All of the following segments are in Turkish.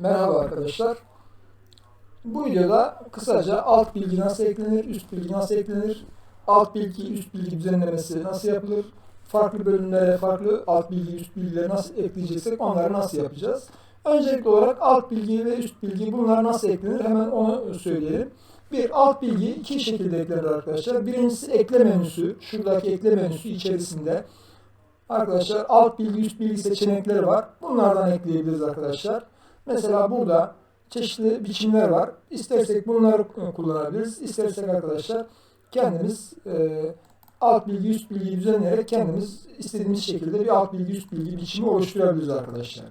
Merhaba arkadaşlar. Bu videoda kısaca alt bilgi nasıl eklenir, üst bilgi nasıl eklenir, alt bilgi, üst bilgi düzenlemesi nasıl yapılır, farklı bölümlere farklı alt bilgi, üst bilgileri nasıl ekleyeceksek onları nasıl yapacağız. Öncelikli olarak alt bilgi ve üst bilgi bunlar nasıl eklenir hemen onu söyleyelim. Bir alt bilgi iki şekilde eklenir arkadaşlar. Birincisi ekle menüsü. Şuradaki ekle menüsü içerisinde arkadaşlar alt bilgi, üst bilgi seçenekleri var. Bunlardan ekleyebiliriz arkadaşlar. Mesela burada çeşitli biçimler var. İstersek bunları kullanabiliriz. İstersek arkadaşlar kendimiz e, alt bilgi, üst bilgi düzenleyerek kendimiz istediğimiz şekilde bir alt bilgi, üst bilgi biçimi oluşturabiliriz arkadaşlar.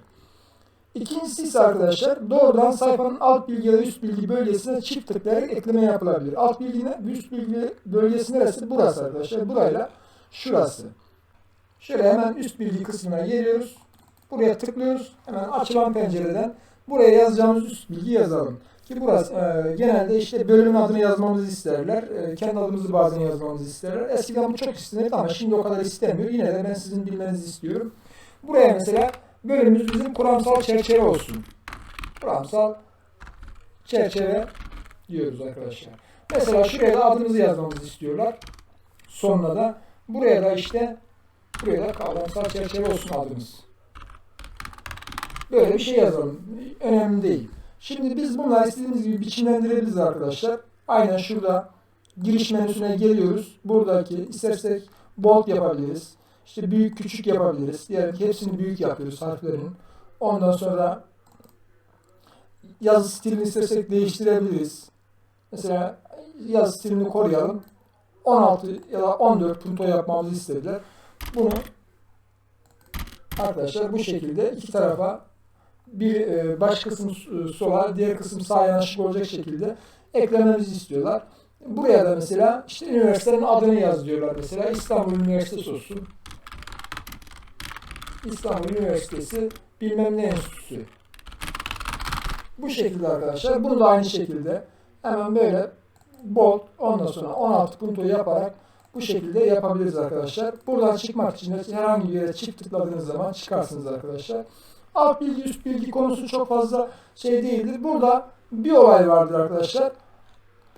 İkincisi ise arkadaşlar doğrudan sayfanın alt bilgi ya da üst bilgi bölgesine çift tıklayarak ekleme yapılabilir. Alt bilgi, üst bilgi bölgesi neresi? Burası arkadaşlar. Burayla şurası. Şöyle hemen üst bilgi kısmına geliyoruz. Buraya tıklıyoruz. Hemen açılan pencereden buraya yazacağımız üst bilgi yazalım. Ki burası e, genelde işte bölümün adını yazmamızı isterler. E, kendi adımızı bazen yazmamızı isterler. Eskiden bu çok istenirdi ama şimdi o kadar istemiyor. Yine de ben sizin bilmenizi istiyorum. Buraya mesela bölümümüz bizim kuramsal çerçeve olsun. Kuramsal çerçeve diyoruz arkadaşlar. Mesela şuraya da adımızı yazmamızı istiyorlar. Sonuna da buraya da işte buraya da kavramsal çerçeve olsun adımız. Böyle bir şey yazalım. Önemli değil. Şimdi biz bunları istediğimiz gibi biçimlendirebiliriz arkadaşlar. Aynen şurada giriş menüsüne geliyoruz. Buradaki istersek bold yapabiliriz. İşte büyük küçük yapabiliriz. Diğer hepsini büyük yapıyoruz harflerin. Ondan sonra yazı stilini istersek değiştirebiliriz. Mesela yazı stilini koruyalım. 16 ya da 14 punto yapmamızı istediler. Bunu arkadaşlar bu şekilde iki tarafa bir e, baş kısım sola, diğer kısım sağa yanaşık olacak şekilde eklememizi istiyorlar. Buraya da mesela işte üniversitenin adını yaz diyorlar mesela. İstanbul Üniversitesi olsun. İstanbul Üniversitesi bilmem ne enstitüsü. Bu şekilde arkadaşlar. Bunu da aynı şekilde hemen böyle bold ondan sonra 16 punto yaparak bu şekilde yapabiliriz arkadaşlar. Buradan çıkmak için herhangi bir yere çift tıkladığınız zaman çıkarsınız arkadaşlar. Alt bilgi üst bilgi konusu çok fazla şey değildir. Burada bir olay vardır arkadaşlar.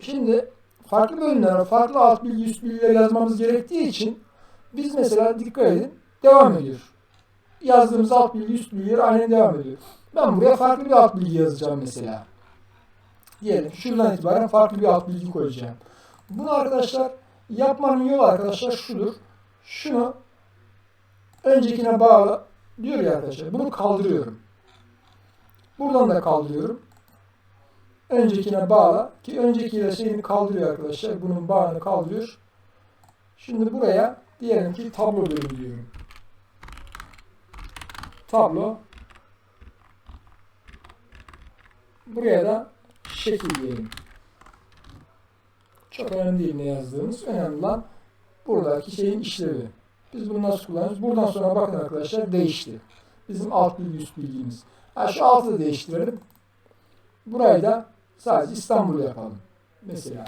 Şimdi farklı bölümlere farklı alt bilgi üst bilgiler yazmamız gerektiği için biz mesela dikkat edin devam ediyor. Yazdığımız alt bilgi üst bilgiler aynen devam ediyor. Ben buraya farklı bir alt bilgi yazacağım mesela. Diyelim şuradan itibaren farklı bir alt bilgi koyacağım. Bunu arkadaşlar yapmanın yolu arkadaşlar şudur. Şunu öncekine bağla diyor ya arkadaşlar. Bunu kaldırıyorum. Buradan da kaldırıyorum. Öncekine bağla ki öncekiyle şeyini kaldırıyor arkadaşlar. Bunun bağını kaldırıyor. Şimdi buraya diyelim ki tablo bölümü diyorum. Tablo. Buraya da şekil diyelim. Çok önemli değil ne yazdığımız. Önemli olan buradaki şeyin işlevi. Biz bunu nasıl kullanıyoruz? Buradan sonra bakın arkadaşlar değişti. Bizim alt bilgi üst bilgimiz. Ha, şu altı değiştirelim. Burayı da sadece İstanbul yapalım. Mesela.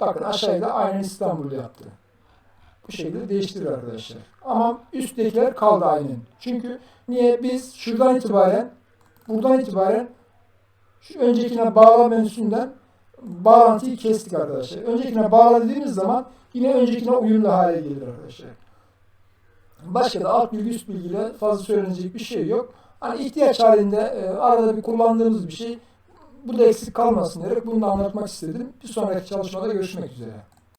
Bakın aşağıda aynen İstanbul yaptı. Bu şekilde değiştirir arkadaşlar. Ama üsttekiler kaldı aynen. Çünkü niye? Biz şuradan itibaren buradan itibaren şu öncekine bağla menüsünden bağlantıyı kestik arkadaşlar. Öncekine bağla dediğimiz zaman yine öncekine uyumlu hale gelir arkadaşlar. Başka da alt bilgi üst bilgiyle fazla söylenecek bir şey yok. Hani ihtiyaç halinde e, arada bir kullandığımız bir şey. Bu da eksik kalmasın diyerek bunu da anlatmak istedim. Bir sonraki çalışmada görüşmek üzere.